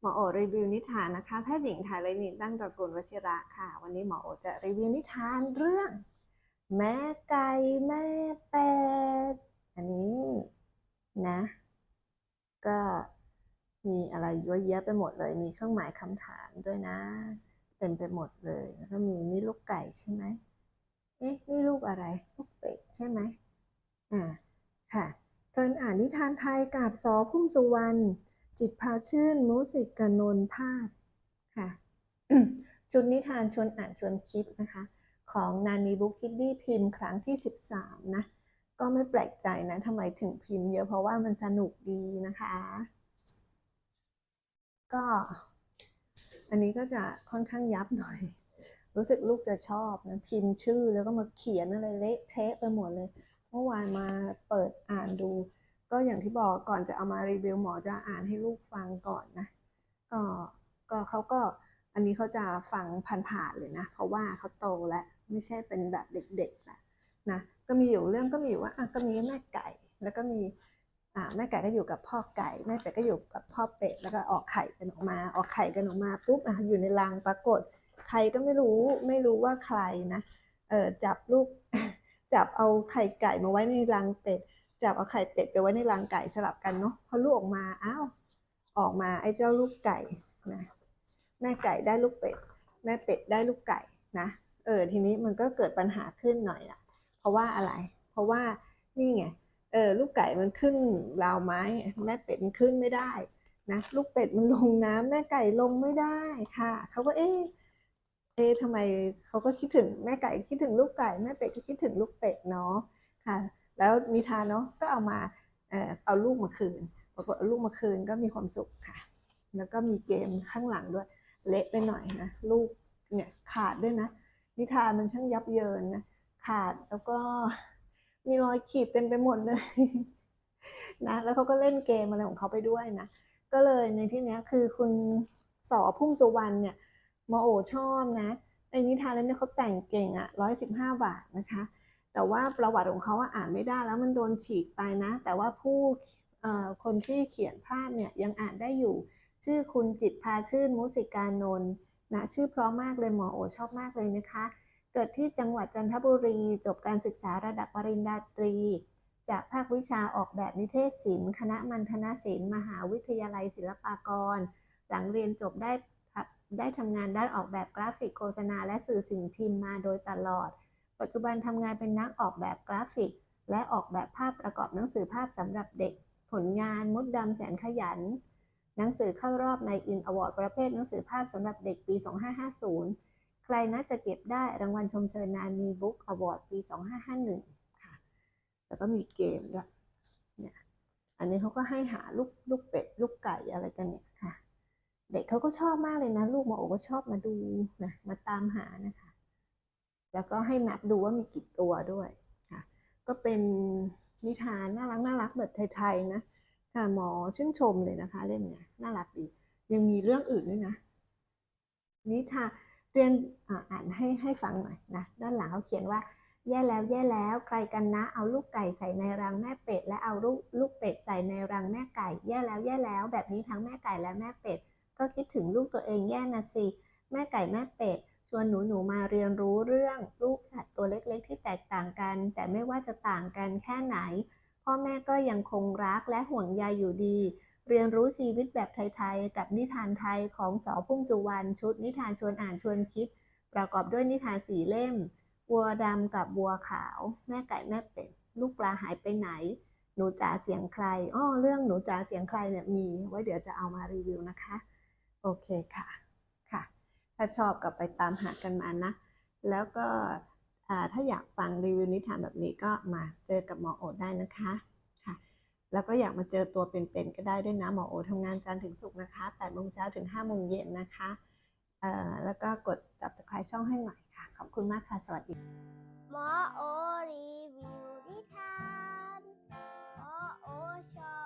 หมอโอรีวิวนิทานนะคะแพทย์หญิงไทยเลนินตั้งตระกูลวชิระค่ะ วันนี้หมอโอจะรีวิวนิทานเรื่อง แม่ไก่แม่เป็ดอันนี้นะ ก็มีอะไรเยอะแยะไปหมดเลย มีเครื่องหมายคำถามด้วยนะ เต็มไปหมดเลย แล้วก็มีนี่ลูกไก่ใช่ไหมเอ๊ะนี่ลูกอะไร ลูกเป็ดใช่ไหมอ่าค่ะเพลินอ่านนิทานไทยกับสอพุ่มสุวรรณ จิตพาชื่น มุสิกกนนภาพค่ะ ชุดนิทานชวนอ่านชวนคิดนะคะ ของนานีบุ๊กคิดดี้พิมพ์ครั้งที่ 13 นะ ก็ไม่แปลกใจนะทำไมถึงพิมพ์เยอะเพราะว่ามันสนุกดีนะคะ ก็ อันนี้ก็จะค่อนข้างยับหน่อย รู้สึกลูกจะชอบนะพิมพ์ชื่อแล้วก็มาเขียนอะไรเละเทะไปหมดเลย เมื่อวานมาเปิดอ่านดู ก็อย่างที่บอกก่อนจะเอามารีวิวหมอจะอ่านให้ลูกฟังก่อนนะก็ก็เขาก็อันนี้เขาจะฟังผ่านๆเลยนะ เพราะว่าเขาโตแล้วไม่ใช่เป็นแบบเด็กๆแล้วนะก็มีอยู่เรื่องก็มีอยู่ว่าอะก็มีแม่ไก่ แล้วก็มีอ่าแม่ไก่ก็อยู่กับพ่อไก่แม่เป็ดก็อยู่กับพ่อเป็ดแล้วก็ออกไข่กันออกมา ออกไข่กันออกมาปุ๊บอะอยู่ในรังปรากฏใครก็ไม่รู้ไม่รู้ว่าใครนะเออจับลูกจับเอาไข่ไก่มาไว้ในรังเป็ด จับเอาไข่เป็ดไปไว้ในรังไก่สลับกันเนาะพอลูกออกมาอ้าวออกมาไอ้เจ้าลูกไก่นะแม่ไก่ได้ลูกเป็ด แม่เป็ดได้ลูกไก่นะเออทีนี้มันก็เกิดปัญหาขึ้นหน่อยละเพราะว่าอะไร เพราะว่านี่ไงเออลูกไก่มันขึ้นราวไม้ แม่เป็ดมันขึ้นไม่ได้นะลูกเป็ดมันลงน้ำแม่ไก่ลงไม่ได้ค่ะเขาก็เอ๊ะเอ๊ะทำไมเขาก็คิดถึงแม่ไก่คิดถึงลูกไก่แม่เป็ดก็คิดถึงลูกเป็ดเนาะค่ะ แล้วนิทานเนาะก็เอามาเอ่อเอาลูกมาคืนปรากฏเอาลูกมาคืนก็มีความสุขค่ะ แล้วก็มีเกมข้างหลังด้วยเละไปหน่อยนะลูกเนี่ยขาดด้วยนะ นิทานมันช่างยับเยินนะขาดแล้วก็มีรอยขีดเต็มไปหมดเลยนะแล้วเขาก็เล่นเกมอะไรของเขาไปด้วยนะก็เลยในที่นี้คือคุณสอพุ่มจุวรรณเนี่ยมอโอชอบนะไอ้นิทานเล่มเนี้ยเขาแต่งเก่งอะร้อยสิบห้าบาทนะคะ แต่ว่าประวัติของเขาว่าอ่านไม่ได้แล้วมันโดนฉีกไปนะ แต่ว่าผู้คนที่เขียนภาพเนี่ยยังอ่านได้อยู่ ชื่อคุณจิตพาชื่นมุสิกานนท์นะชื่อเพราะมากเลยหมอโอชอบมากเลยนะคะ เกิดที่จังหวัดจันทบุรี จบการศึกษาระดับปริญญาตรี จากภาควิชาออกแบบนิเทศศิลป์ คณะมัณฑนศิลป์มหาวิทยาลัยศิลปากร หลังเรียนจบได้ได้ทำงานด้านออกแบบกราฟิกโฆษณาและสื่อสิ่งพิมพ์มาโดยตลอด ปัจจุบันทำงานเป็นนักออกแบบกราฟิก และออกแบบภาพประกอบหนังสือภาพสำหรับเด็ก ผลงานมดดำแสนขยัน หนังสือเข้ารอบในอินอวอร์ดประเภทหนังสือภาพสำหรับเด็กปี 2550 ใครน่าจะเก็บได้รางวัลชมเชยนานีบุ๊กอวอร์ดปี 2551 ค่ะ แล้วก็มีเกมด้วยเนี่ยอันนี้เขาก็ให้หาลูกลูกเป็ด ลูกไก่อะไรกันเนี่ยค่ะ เด็กเขาก็ชอบมากเลยนะ ลูกมอโอก็ชอบมาดูนะมาตามหานะคะ แล้วก็ให้นับดูว่ามีกี่ตัวด้วยค่ะก็เป็นนิทานน่ารักน่ารักแบบไทยๆนะค่ะหมอชื่นชมเลยนะคะ เล่มเนี้ยน่ารักดี ยังมีเรื่องอื่นด้วยนะ นิทานเรียนอ่าอ่านให้ให้ฟังหน่อยนะด้านหลังเขาเขียนว่าแย่แล้วแย่แล้วใครกันนะ เอาลูกไก่ใส่ในรังแม่เป็ด และเอาลูกลูกเป็ดใส่ในรังแม่ไก่แย่แล้วแย่แล้ว แบบนี้ทั้งแม่ไก่และแม่เป็ด ก็คิดถึงลูกตัวเองแย่นะสิแม่ไก่แม่เป็ด ชวนหนูหนูมาเรียนรู้เรื่องลูกสัตว์ตัวเล็กๆ ที่แตกต่างกัน แต่ไม่ว่าจะต่างกันแค่ไหน พ่อแม่ก็ยังคงรักและห่วงใยอยู่ดี เรียนรู้ชีวิตแบบไทยๆ กับนิทานไทยของสอพุ่มสุวรรณชุดนิทานชวนอ่านชวนคิด ประกอบด้วยนิทานสีเล่ม วัวดำกับวัวขาว แม่ไก่แม่เป็ดลูกปลาหายไปไหน หนูจ๋าเสียงใครอ้อเรื่องหนูจ๋าเสียงใครเนี่ยมี ไว้เดี๋ยวจะเอามารีวิวนะคะ โอเคค่ะค่ะ ถ้าชอบกับไปตามหากันมานะ แล้วก็ถ้าอยากฟังรีวิวนิทานแบบนี้ก็มาเจอกับหมอโอได้นะคะค่ะ แล้วก็อยากมาเจอตัวเป็นๆก็ได้ด้วยนะหมอโอทำงานจันทร์ถึงศุกร์นะคะ8โมงเช้าถึง5โมงเย็นนะคะแล้วก็กด subscribe ช่องให้หน่อยค่ะ ขอบคุณมากค่ะ สวัสดีหมอโอรีวิวนิทานหมอโอชอบ